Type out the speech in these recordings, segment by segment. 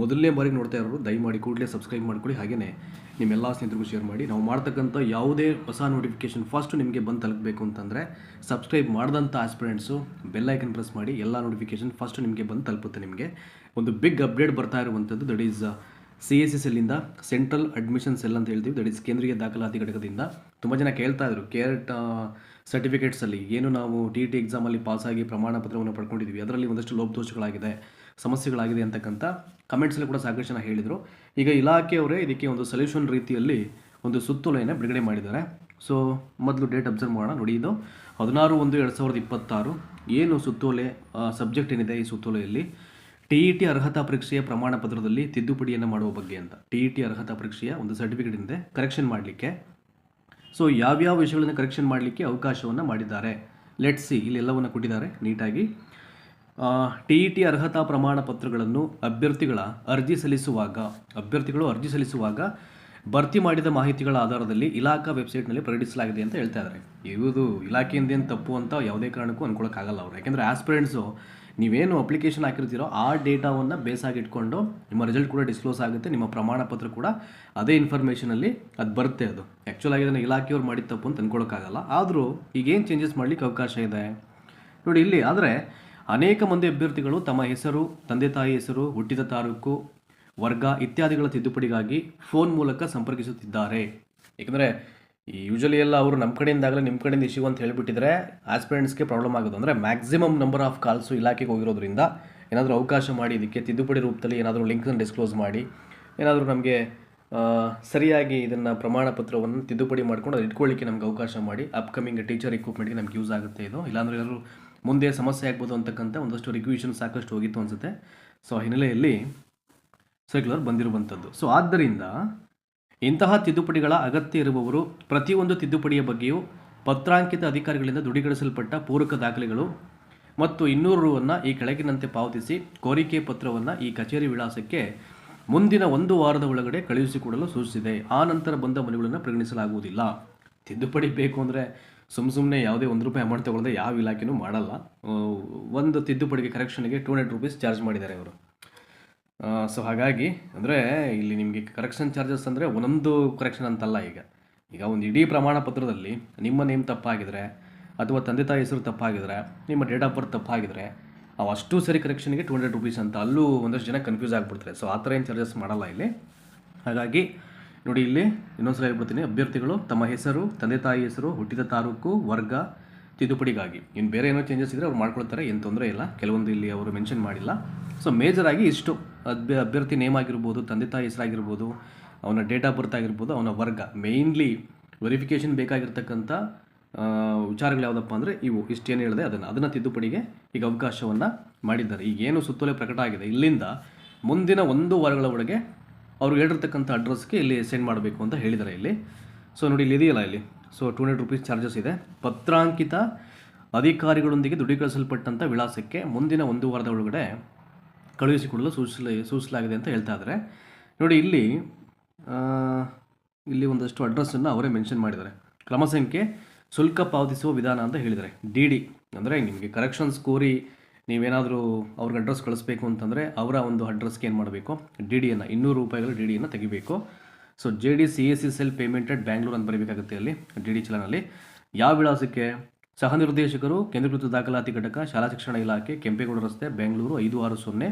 ಮೊದಲನೇ ಬಾರಿ ನೋಡ್ತಾ ಇರೋರು, ದಯಮಾಡಿ ಕೂಡಲೇ ಸಬ್ಸ್ಕ್ರೈಬ್ ಮಾಡ್ಕೊಳ್ಳಿ. ಹಾಗೆಯೇ ನಿಮ್ಮೆಲ್ಲ ಸ್ನೇಹಿತರಿಗೂ ಶೇರ್ ಮಾಡಿ. ನಾವು ಮಾಡ್ತಕ್ಕಂಥ ಯಾವುದೇ ಹೊಸ ನೋಟಿಫಿಕೇಶನ್ ಫಸ್ಟ್ ನಿಮಗೆ ಬಂದು ತಲುಪಬೇಕು ಅಂತಂದರೆ ಸಬ್ಸ್ಕ್ರೈಬ್ ಮಾಡಿದಂಥ ಆಸ್ಪಿರೆಂಟ್ಸು ಬೆಲ್ಲೈಕನ್ ಪ್ರೆಸ್ ಮಾಡಿ. ಎಲ್ಲ ನೋಟಿಫಿಕೇಶನ್ ಫಸ್ಟ್ ನಿಮಗೆ ಬಂದು ತಲುಪುತ್ತೆ ನಿಮಗೆ. ಒಂದು ಬಿಗ್ ಅಪ್ಡೇಟ್ ಬರ್ತಾ ಇರುವಂಥದ್ದು that is C S S ಎಲ್ಲಿಂದ ಸೆಂಟ್ರಲ್ ಅಡ್ಮಿಷನ್ ಸೆಲ್ ಅಂತ ಹೇಳ್ತೀವಿ. ದಟ್ ಈಸ್ ಕೇಂದ್ರೀಯ ದಾಖಲಾತಿ ಘಟಕದಿಂದ. ತುಂಬ ಜನ ಕೇಳ್ತಾ ಇದ್ರು ಕೇರ್ಟ್ ಸರ್ಟಿಫಿಕೇಟ್ಸಲ್ಲಿ ಏನು ನಾವು ಟಿ ಟಿ ಎಕ್ಸಾಮಲ್ಲಿ ಪಾಸಾಗಿ ಪ್ರಮಾಣ ಪತ್ರವನ್ನು ಪಡ್ಕೊಂಡಿದ್ವಿ. ಅದರಲ್ಲಿ ಒಂದಷ್ಟು ಲೋಪದೋಷಗಳಾಗಿದೆ. ಸಮಸ್ಯೆಗಳಾಗಿದೆ ಅಂತಕ್ಕಂಥ ಕಮೆಂಟ್ಸಲ್ಲಿ ಕೂಡ ಸಾಕಷ್ಟು ಜನ ಹೇಳಿದರು. ಈಗ ಇಲಾಖೆಯವರೇ ಇದಕ್ಕೆ ಒಂದು ಸೊಲ್ಯೂಷನ್ ರೀತಿಯಲ್ಲಿ ಒಂದು ಸುತ್ತೋಲೆಯನ್ನು ಬಿಡುಗಡೆ ಮಾಡಿದ್ದಾರೆ. ಸೊ ಮೊದಲು ಡೇಟ್ ಅಬ್ಸರ್ವ್ ಮಾಡೋಣ, ನೋಡಿ ಇದು. ಹದಿನಾರು ಒಂದು ಎರಡು ಸಾವಿರದ ಇಪ್ಪತ್ತಾರು, ಏನು ಸುತ್ತೋಲೆ ಸಬ್ಜೆಕ್ಟ್ ಏನಿದೆ ಈ ಸುತ್ತೋಲೆಯಲ್ಲಿ? ಟಿ ಇ ಟಿ ಅರ್ಹತಾ ಪರೀಕ್ಷೆಯ ಪ್ರಮಾಣ ಪತ್ರದಲ್ಲಿ ತಿದ್ದುಪಡಿಯನ್ನು ಮಾಡುವ ಬಗ್ಗೆ ಅಂತ. ಟಿ ಇ ಟಿ ಅರ್ಹತಾ ಪರೀಕ್ಷೆಯ ಒಂದು ಸರ್ಟಿಫಿಕೇಟ್ ಇದೆ ಕರೆಕ್ಷನ್ ಮಾಡಲಿಕ್ಕೆ. ಸೊ ಯಾವ್ಯಾವ ವಿಷಯಗಳನ್ನು ಕರೆಕ್ಷನ್ ಮಾಡಲಿಕ್ಕೆ ಅವಕಾಶವನ್ನು ಮಾಡಿದ್ದಾರೆ? ಲೆಟ್ಸಿ ಇಲ್ಲಿ ಎಲ್ಲವನ್ನು ಕೊಟ್ಟಿದ್ದಾರೆ ನೀಟಾಗಿ ಟಿ ಇ ಟಿ ಅರ್ಹತಾ ಪ್ರಮಾಣ ಪತ್ರಗಳನ್ನು ಅಭ್ಯರ್ಥಿಗಳ ಅರ್ಜಿ ಸಲ್ಲಿಸುವಾಗ, ಅಭ್ಯರ್ಥಿಗಳು ಅರ್ಜಿ ಸಲ್ಲಿಸುವಾಗ ಭರ್ತಿ ಮಾಡಿದ ಮಾಹಿತಿಗಳ ಆಧಾರದಲ್ಲಿ ಇಲಾಖಾ ವೆಬ್ಸೈಟ್ನಲ್ಲಿ ಪ್ರಕಟಿಸಲಾಗಿದೆ ಅಂತ ಹೇಳ್ತಾ ಇದ್ದಾರೆ ಇಲಾಖೆಯಿಂದ ಏನು ತಪ್ಪು ಅಂತ ಯಾವುದೇ ಕಾರಣಕ್ಕೂ ಅನ್ಕೊಳ್ಳೋಕ್ಕಾಗಲ್ಲ ಅವರು. ಯಾಕೆಂದರೆ ಆಸ್ಪಿರೆಂಟ್ಸು, ನೀವೇನು ಅಪ್ಲಿಕೇಶನ್ ಹಾಕಿರ್ತೀರೋ ಆ ಡೇಟಾವನ್ನು ಬೇಸಾಗಿಟ್ಕೊಂಡು ನಿಮ್ಮ ರಿಸಲ್ಟ್ ಕೂಡ ಡಿಸ್ಕ್ಲೋಸ್ ಆಗುತ್ತೆ, ನಿಮ್ಮ ಪ್ರಮಾಣ ಪತ್ರ ಕೂಡ ಅದೇ ಇನ್ಫಾರ್ಮೇಷನಲ್ಲಿ ಅದು ಬರುತ್ತೆ ಅದು. ಆ್ಯಕ್ಚುಲಾಗಿ ಇದನ್ನು ಇಲಾಖೆಯವ್ರು ಮಾಡಿದ ತಪ್ಪು ಅಂತ ಅನ್ಕೊಳ್ಳೋಕ್ಕಾಗಲ್ಲ ಆದರೂ ಈಗೇನು ಚೇಂಜಸ್ ಮಾಡಲಿಕ್ಕೆ ಅವಕಾಶ ಇದೆ? ನೋಡಿ ಇಲ್ಲಿ, ಆದರೆ ಅನೇಕ ಮಂದಿ ಅಭ್ಯರ್ಥಿಗಳು ತಮ್ಮ ಹೆಸರು, ತಂದೆ ತಾಯಿ ಹೆಸರು, ಹುಟ್ಟಿದ ತಾಲೂಕು, ವರ್ಗ ಇತ್ಯಾದಿಗಳ ತಿದ್ದುಪಡಿಗಾಗಿ ಫೋನ್ ಮೂಲಕ ಸಂಪರ್ಕಿಸುತ್ತಿದ್ದಾರೆ. ಏಕೆಂದರೆ ಯೂಶಲಿ ಎಲ್ಲ ಅವರು ನಮ್ಮ ಕಡೆಯಿಂದಾಗಲೇ ನಿಮ್ಮ ಕಡೆಯಿಂದ ಇಶ್ಯೂ ಅಂತ ಹೇಳಿಬಿಟ್ಟಿದ್ರೆ ಆಸ್ಪಿರೆಂಟ್ಸ್ಗೆ ಪ್ರಾಬ್ಲಮ್ ಆಗೋದು ಅಂದರೆ ಮ್ಯಾಕ್ಸಿಮಮ್ ನಂಬರ್ ಆಫ್ ಕಾಲ್ಸು ಇಲಾಖೆಗೆ ಹೋಗಿರೋದ್ರಿಂದ ಏನಾದರೂ ಅವಕಾಶ ಮಾಡಿ, ಇದಕ್ಕೆ ತಿದ್ದುಪಡಿ ರೂಪದಲ್ಲಿ ಏನಾದರೂ ಲಿಂಕನ್ನು ಡಿಸ್ಕ್ಲೋಸ್ ಮಾಡಿ, ಏನಾದರೂ ನಮಗೆ ಸರಿಯಾಗಿ ಇದನ್ನು ಪ್ರಮಾಣ ಪತ್ರವನ್ನು ತಿದ್ದುಪಡಿ ಮಾಡ್ಕೊಂಡು ಅದು ಇಟ್ಕೊಳ್ಳಿಕ್ಕೆ ನಮ್ಗೆ ಅವಕಾಶ ಮಾಡಿ ಅಪ್ಕಮಿಂಗ್ ಟೀಚರ್ ಇಕ್ವಿಪ್ಮೆಂಟ್ಗೆ ನಮ್ಗೆ ಯೂಸ್ ಆಗುತ್ತೆ ಇದು. ಇಲ್ಲಾಂದ್ರೆ ಏನಾದರೂ ಮುಂದೆ ಸಮಸ್ಯೆ ಆಗ್ಬೋದು ಅಂತಕ್ಕಂಥ ಒಂದಷ್ಟು ರಿಕ್ವಿಷನ್ ಸಾಕಷ್ಟು ಹೋಗಿತ್ತು ಅನಿಸುತ್ತೆ. ಸೊ ಆ ಹಿನ್ನೆಲೆಯಲ್ಲಿ ಸರ್ಕ್ಯುಲರ್ ಬಂದಿರುವಂಥದ್ದು. ಸೊ ಆದ್ದರಿಂದ ಇಂತಹ ತಿದ್ದುಪಡಿಗಳ ಅಗತ್ಯ ಇರುವವರು ಪ್ರತಿಯೊಂದು ತಿದ್ದುಪಡಿಯ ಬಗ್ಗೆಯೂ ಪತ್ರಾಂಕಿತ ಅಧಿಕಾರಿಗಳಿಂದ ದೃಢೀಕರಿಸಲ್ಪಟ್ಟ ಪೂರಕ ದಾಖಲೆಗಳು ಮತ್ತು ಇನ್ನೂರು ರುವನ್ನು ಈ ಕೆಳಗಿನಂತೆ ಪಾವತಿಸಿ ಕೋರಿಕೆ ಪತ್ರವನ್ನು ಈ ಕಚೇರಿ ವಿಳಾಸಕ್ಕೆ ಮುಂದಿನ ಒಂದು ವಾರದ ಒಳಗಡೆ ಕಳುಹಿಸಿಕೊಡಲು ಸೂಚಿಸಿದೆ. ಆ ನಂತರ ಬಂದ ಮನೆಗಳನ್ನು ಪರಿಗಣಿಸಲಾಗುವುದಿಲ್ಲ. ತಿದ್ದುಪಡಿ ಬೇಕು ಅಂದರೆ ಸುಮ್ಮ ಸುಮ್ಮನೆ ಯಾವುದೇ ಒಂದು ರೂಪಾಯಿ ಅಮೌಂಟ್ ತಗೊಳ್ಳದೆ ಯಾವ ಇಲಾಖೆನೂ ಮಾಡಲ್ಲ. ಒಂದು ತಿದ್ದುಪಡಿಗೆ ಕರೆಕ್ಷನ್ಗೆ ಟೂ ಹಂಡ್ರೆಡ್ ರುಪೀಸ್ ಚಾರ್ಜ್ ಮಾಡಿದ್ದಾರೆ ಅವರು ಸೊ ಹಾಗಾಗಿ ಅಂದರೆ ಇಲ್ಲಿ ನಿಮಗೆ ಕರೆಕ್ಷನ್ ಚಾರ್ಜಸ್ ಅಂದರೆ ಒಂದೊಂದು ಕರೆಕ್ಷನ್ ಅಂತಲ್ಲ ಈಗ. ಈಗ ಒಂದು ಇಡೀ ಪ್ರಮಾಣ ಪತ್ರದಲ್ಲಿ ನಿಮ್ಮ ನೇಮ್ ತಪ್ಪಾಗಿದ್ರೆ ಅಥವಾ ತಂದೆ ತಾಯಿ ಹೆಸರು ತಪ್ಪಾಗಿದ್ರೆ, ನಿಮ್ಮ ಡೇಟ್ ಆಫ್ ಬರ್ತ್ ತಪ್ಪಾಗಿದ್ರೆ, ಅವು ಅಷ್ಟು ಸರಿ ಕರೆಕ್ಷನ್ಗೆ ಟೂ ಹಂಡ್ರೆಡ್ ರುಪೀಸ್ ಅಂತ ಅಲ್ಲೂ ಒಂದಷ್ಟು ಜನ ಕನ್ಫ್ಯೂಸ್ ಆಗಿಬಿಡ್ತಾರೆ. ಸೊ ಆ ಥರ ಏನು ಚಾರ್ಜಸ್ ಮಾಡಲ್ಲ ಇಲ್ಲಿ. ಹಾಗಾಗಿ ನೋಡಿ ಇಲ್ಲಿ ಇನ್ನೊಂದು ಸಲ ಹೇಳ್ಬಿಡ್ತೀನಿ. ಅಭ್ಯರ್ಥಿಗಳು ತಮ್ಮ ಹೆಸರು, ತಂದೆ ತಾಯಿ ಹೆಸರು, ಹುಟ್ಟಿದ ತಾಲೂಕು, ವರ್ಗ, ತಿದ್ದುಪಡಿಗಾಗಿ. ಇನ್ನು ಬೇರೆ ಏನೋ ಚೇಂಜಸ್ ಇದ್ದರೆ ಅವ್ರು ಮಾಡ್ಕೊಳ್ತಾರೆ, ಏನು ತೊಂದರೆ ಇಲ್ಲ. ಕೆಲವೊಂದು ಇಲ್ಲಿ ಅವರು ಮೆನ್ಷನ್ ಮಾಡಿಲ್ಲ. ಸೊ ಮೇಜರ್ ಆಗಿ ಇಷ್ಟು ಅಭ್ಯ, ಅಭ್ಯರ್ಥಿ ನೇಮ್ ಆಗಿರ್ಬೋದು, ತಂದೆ ತಾಯಿ ಹೆಸರಾಗಿರ್ಬೋದು, ಅವನ ಡೇಟ್ ಆಫ್ ಬರ್ತ್ ಆಗಿರ್ಬೋದು, ಅವನ ವರ್ಗ. ಮೇಯ್ನ್ಲಿ ವೆರಿಫಿಕೇಷನ್ ಬೇಕಾಗಿರ್ತಕ್ಕಂಥ ವಿಚಾರಗಳು ಯಾವುದಪ್ಪ ಅಂದರೆ ಇವು. ಇಷ್ಟೇನು ಹೇಳಿದೆ ಅದನ್ನು. ಅದನ್ನು ತಿದ್ದುಪಡಿಗೆ ಈಗ ಅವಕಾಶವನ್ನು ಮಾಡಿದ್ದಾರೆ. ಈಗ ಏನು ಸುತ್ತೋಲೆ ಪ್ರಕಟ ಆಗಿದೆ. ಇಲ್ಲಿಂದ ಮುಂದಿನ ಒಂದು ವಾರಗಳ ಒಳಗೆ ಅವ್ರು ಹೇಳಿರ್ತಕ್ಕಂಥ ಅಡ್ರೆಸ್ಗೆ ಇಲ್ಲಿ ಸೆಂಡ್ ಮಾಡಬೇಕು ಅಂತ ಹೇಳಿದ್ದಾರೆ ಇಲ್ಲಿ. ಸೊ ನೋಡಿ ಇಲ್ಲಿ ಇದೆಯಲ್ಲ ಇಲ್ಲಿ. So two hundred rupees charges ಇದೆ. ಪತ್ರಾಂಕಿತ ಅಧಿಕಾರಿಗಳೊಂದಿಗೆ ದೃಢೀಕರಿಸಲ್ಪಟ್ಟಂಥ ವಿಳಾಸಕ್ಕೆ ಮುಂದಿನ ಒಂದು ವಾರದ ಒಳಗಡೆ ಕಳುಹಿಸಿಕೊಡಲು ಸೂಚಿಸಲು, ಸೂಚಿಸಲಾಗಿದೆ ಅಂತ ಹೇಳ್ತಾ ಇದ್ದಾರೆ. ನೋಡಿ ಇಲ್ಲಿ ಇಲ್ಲಿ ಒಂದಷ್ಟು ಅಡ್ರೆಸ್ಸನ್ನು ಅವರೇ ಮೆನ್ಷನ್ ಮಾಡಿದ್ದಾರೆ. ಕ್ರಮ ಸಂಖ್ಯೆ, ಶುಲ್ಕ ಪಾವತಿಸುವ ವಿಧಾನ ಅಂತ ಹೇಳಿದ್ದಾರೆ. ಡಿ ಡಿ ಅಂದರೆ ನಿಮಗೆ ಕರೆಕ್ಷನ್ಸ್ ಕೋರಿ ನೀವೇನಾದರೂ ಅವ್ರಿಗೆ ಅಡ್ರೆಸ್ ಕಳಿಸ್ಬೇಕು ಅಂತಂದರೆ ಅವರ ಒಂದು ಅಡ್ರೆಸ್ಗೆ ಏನು ಮಾಡಬೇಕು? ಡಿ ಡಿಯನ್ನು ಇನ್ನೂರು ರೂಪಾಯಿಗಳ ಡಿ ಡಿಯನ್ನು ತೆಗಿಬೇಕು. So J D C S S L ಪೇಮೆಂಟೆಡ್ Bangalore ಅಂತ ಬರೀಬೇಕಾಗುತ್ತೆ ಅಲ್ಲಿ ಡಿ ಡಿ ಚಲನಲ್ಲಿ ಯಾವ ವಿಳಾಸಕ್ಕೆ? ಸಹ ನಿರ್ದೇಶಕರು ಕೇಂದ್ರೀಕೃತ ದಾಖಲಾತಿ ಘಟಕ, ಶಾಲಾ ಶಿಕ್ಷಣ ಇಲಾಖೆ, ಕೆಂಪೇಗೌಡ ರಸ್ತೆ ಬೆಂಗಳೂರು ಐದು ಆರು ಸೊನ್ನೆ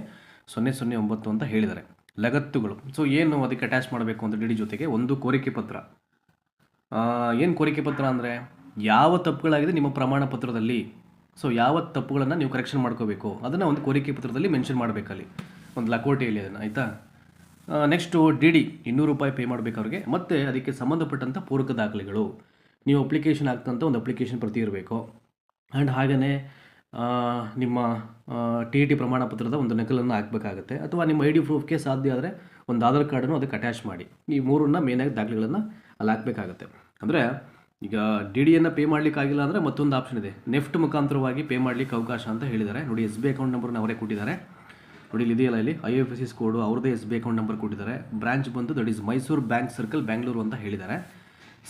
ಸೊನ್ನೆ ಸೊನ್ನೆ ಒಂಬತ್ತು ಅಂತ ಹೇಳಿದ್ದಾರೆ. ಲಗತ್ತುಗಳು. ಸೊ ಏನು ಅದಕ್ಕೆ ಅಟ್ಯಾಚ್ ಮಾಡಬೇಕು ಅಂತ ಡಿ ಡಿ ಜೊತೆಗೆ? ಒಂದು ಕೋರಿಕೆ ಪತ್ರ. ಏನು ಕೋರಿಕೆ ಪತ್ರ ಅಂದರೆ, ಯಾವ ತಪ್ಪುಗಳಾಗಿದೆ ನಿಮ್ಮ ಪ್ರಮಾಣ ಪತ್ರದಲ್ಲಿ ಸೊ ಯಾವ ತಪ್ಪುಗಳನ್ನು ನೀವು ಕರೆಕ್ಷನ್ ಮಾಡ್ಕೋಬೇಕು? ಅದನ್ನು ಒಂದು ಕೋರಿಕೆ ಪತ್ರದಲ್ಲಿ ಮೆನ್ಷನ್ ಮಾಡಬೇಕಲ್ಲಿ. ಒಂದು ಲಕೋಟೆಯಲ್ಲಿ ಅದನ್ನು, ಆಯಿತಾ? ನೆಕ್ಸ್ಟು ಡಿ ಡಿ ಇನ್ನೂರು ರೂಪಾಯಿ ಪೇ ಮಾಡಬೇಕು ಅವ್ರಿಗೆ ಮತ್ತು ಅದಕ್ಕೆ ಸಂಬಂಧಪಟ್ಟಂಥ ಪೂರಕ ದಾಖಲೆಗಳು. ನೀವು ಅಪ್ಲಿಕೇಶನ್ ಆಗ್ತಂಥ ಒಂದು ಅಪ್ಲಿಕೇಶನ್ ಪ್ರತಿ ಇರಬೇಕು. ಆ್ಯಂಡ್ ಹಾಗೆಯೇ ನಿಮ್ಮ ಟಿ ಟಿ ಪ್ರಮಾಣ ಪತ್ರದ ಒಂದು ನಕಲನ್ನು ಹಾಕಬೇಕಾಗುತ್ತೆ. ಅಥವಾ ನಿಮ್ಮ ಐ ಡಿ ಪ್ರೂಫ್ಗೆ ಸಾಧ್ಯ ಆದರೆ ಒಂದು ಆಧಾರ್ ಕಾರ್ಡನ್ನು ಅದಕ್ಕೆ ಅಟ್ಯಾಚ್ ಮಾಡಿ. ಈ ಮೂರನ್ನ ಮೇನಾಗಿ ದಾಖಲೆಗಳನ್ನು ಅಲ್ಲಿ ಹಾಕಬೇಕಾಗುತ್ತೆ. ಅಂದರೆ ಈಗ ಡಿ ಡಿಯನ್ನು ಪೇ ಮಾಡಲಿಕ್ಕಾಗಿಲ್ಲ ಅಂದರೆ ಮತ್ತೊಂದು ಆಪ್ಷನ್ ಇದೆ. ನೆಫ್ಟ್ ಮುಖಾಂತರವಾಗಿ ಪೇ ಮಾಡಲಿಕ್ಕೆ ಅವಕಾಶ ಅಂತ ಹೇಳಿದ್ದಾರೆ. ನೋಡಿ ಎಸ್ ಬಿ ಅಕೌಂಟ್ ನಂಬರ್ನ ಅವರೇ ಕೊಟ್ಟಿದ್ದಾರೆ. ನೋಡಿ, ಇಲ್ಲಿ ಇದೆಯಲ್ಲ ಇಲ್ಲಿ? I F S S code ಅವ್ರದ್ದೇ ಎಸ್ ಬಿ ಅಕೌಂಟ್ ನಂಬರ್ ಕೊಟ್ಟಿದ್ದಾರೆ. ಬ್ರಾಂಚ್ ಬಂದು that is Mysore bank circle Bangalore ಅಂತ ಹೇಳಿದ್ದಾರೆ.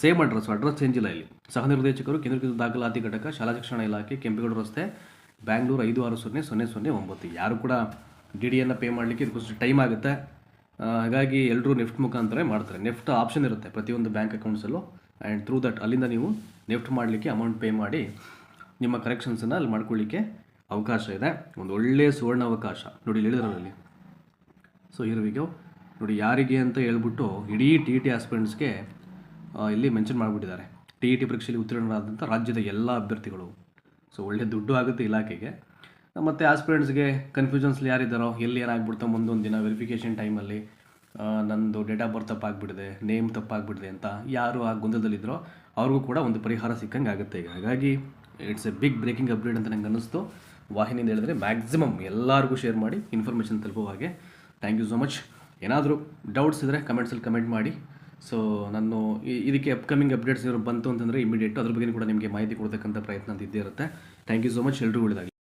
ಸೇಮ್ ಅಡ್ರೆಸ್ ಅಡ್ರೆಸ್ ಚೇಂಜ್ ಇಲ್ಲ ಇಲ್ಲಿ. ಸಹ ನಿರ್ದೇಶಕರು ಕೇಂದ್ರೀಕೃತ ದಾಖಲಾತಿ ಘಟಕ, ಶಾಲಾ ಶಿಕ್ಷಣ ಇಲಾಖೆ, ಕೆಂಪೇಗೌಡ ರಸ್ತೆ ಬ್ಯಾಂಗ್ಳೂರು ಐದು ಆರು ಸೊನ್ನೆ ಸೊನ್ನೆ ಸೊನ್ನೆ ಒಂಬತ್ತು. ಯಾರು ಕೂಡ ಡಿ ಡಿಯನ್ನು ಪೇ ಮಾಡಲಿಕ್ಕೆ ಇದಕ್ಕೋಸ್ಕರ ಟೈಮ್ ಆಗುತ್ತೆ. ಹಾಗಾಗಿ ಎಲ್ಲರೂ ನೆಫ್ಟ್ ಮುಖಾಂತರ ಮಾಡ್ತಾರೆ. ನೆಫ್ಟ್ ಆಪ್ಷನ್ ಇರುತ್ತೆ ಪ್ರತಿಯೊಂದು ಬ್ಯಾಂಕ್ ಅಕೌಂಟ್ಸಲ್ಲೂ ಆ್ಯಂಡ್ ಥ್ರೂ ದಟ್ ಅಲ್ಲಿಂದ ನೀವು ನೆಫ್ಟ್ ಮಾಡಲಿಕ್ಕೆ ಅಮೌಂಟ್ ಪೇ ಮಾಡಿ ನಿಮ್ಮ ಕರೆಕ್ಷನ್ಸನ್ನು ಅಲ್ಲಿ ಮಾಡ್ಕೊಳ್ಳಿಕ್ಕೆ ಅವಕಾಶ ಇದೆ. ಒಂದು ಒಳ್ಳೆಯ ಸುವರ್ಣ ಅವಕಾಶ. ನೋಡಿ ಹೇಳಿದ್ರಲ್ಲಿ ಸೊ ಇರುವಿಗೆ ನೋಡಿ ಯಾರಿಗೆ ಅಂತ ಹೇಳ್ಬಿಟ್ಟು ಇಡೀ ಟಿ ಇ ಟಿ ಆಸ್ಪಿರೆಂಟ್ಸ್ಗೆ ಇಲ್ಲಿ ಮೆನ್ಷನ್ ಮಾಡಿಬಿಟ್ಟಿದ್ದಾರೆ. ಟಿ ಇ ಟಿ ಪರೀಕ್ಷೆಯಲ್ಲಿ ಉತ್ತೀರ್ಣರಾದಂಥ ರಾಜ್ಯದ ಎಲ್ಲ ಅಭ್ಯರ್ಥಿಗಳು. ಸೊ ಒಳ್ಳೆ ದುಡ್ಡು ಆಗುತ್ತೆ ಇಲಾಖೆಗೆ. ಮತ್ತು ಆಸ್ಪಿರೆಂಟ್ಸ್ಗೆ ಕನ್ಫ್ಯೂಷನ್ಸ್ಲಿ ಯಾರಿದ್ದಾರೋ, ಎಲ್ಲಿ ಏನಾಗ್ಬಿಡ್ತಾ ಮುಂದೊಂದು ದಿನ ವೆರಿಫಿಕೇಷನ್ ಟೈಮಲ್ಲಿ ನಂದು ಡೇಟ್ ಆಫ್ ಬರ್ತ್ ತಪ್ಪಾಗ್ಬಿಡಿದೆ ನೇಮ್ ತಪ್ಪಾಗ್ಬಿಡಿದೆ ಅಂತ ಯಾರು ಆ ಗೊಂದಲದಲ್ಲಿದ್ದರೋ ಅವ್ರಿಗೂ ಕೂಡ ಒಂದು ಪರಿಹಾರ ಸಿಕ್ಕಂಗೆ ಆಗುತ್ತೆ. ಈಗ ಹಾಗಾಗಿ it's a big breaking update ಅಂತ ನಂಗೆ ಅನ್ನಿಸ್ತು. ವಾಹಿನಿಯಿಂದ ಹೇಳಿದ್ರೆ ಮ್ಯಾಕ್ಸಿಮಮ್ ಎಲ್ಲರಿಗೂ ಶೇರ್ ಮಾಡಿ ಇನ್ಫಾರ್ಮೇಷನ್ ತಲುಪುವ ಹಾಗೆ. ಥ್ಯಾಂಕ್ ಯು ಸೊ ಮಚ್ ಏನಾದರೂ ಡೌಟ್ಸ್ ಇದ್ದರೆ ಕಮೆಂಟ್ಸಲ್ಲಿ ಕಮೆಂಟ್ ಮಾಡಿ. ಸೊ ನಾನು ಇದಕ್ಕೆ ಅಪ್ಕಮಿಂಗ್ ಅಪ್ಡೇಟ್ಸ್ ಏನಾದ್ರು ಬಂತು ಅಂತಂದರೆ ಇಮಿಡಿಯೇಟ್ ಅದ್ರ ಬಗ್ಗೆ ಕೂಡ ನಿಮಗೆ ಮಾಹಿತಿ ಕೊಡ್ತಕ್ಕಂಥ ಪ್ರಯತ್ನ ಅಂತ ಇದ್ದೇ ಇರುತ್ತೆ. ಥ್ಯಾಂಕ್ ಯು ಸೊ ಮಚ್ ಎಲ್ರಿಗೂ ಒಳ್ಳೆದಾಗಲಿ.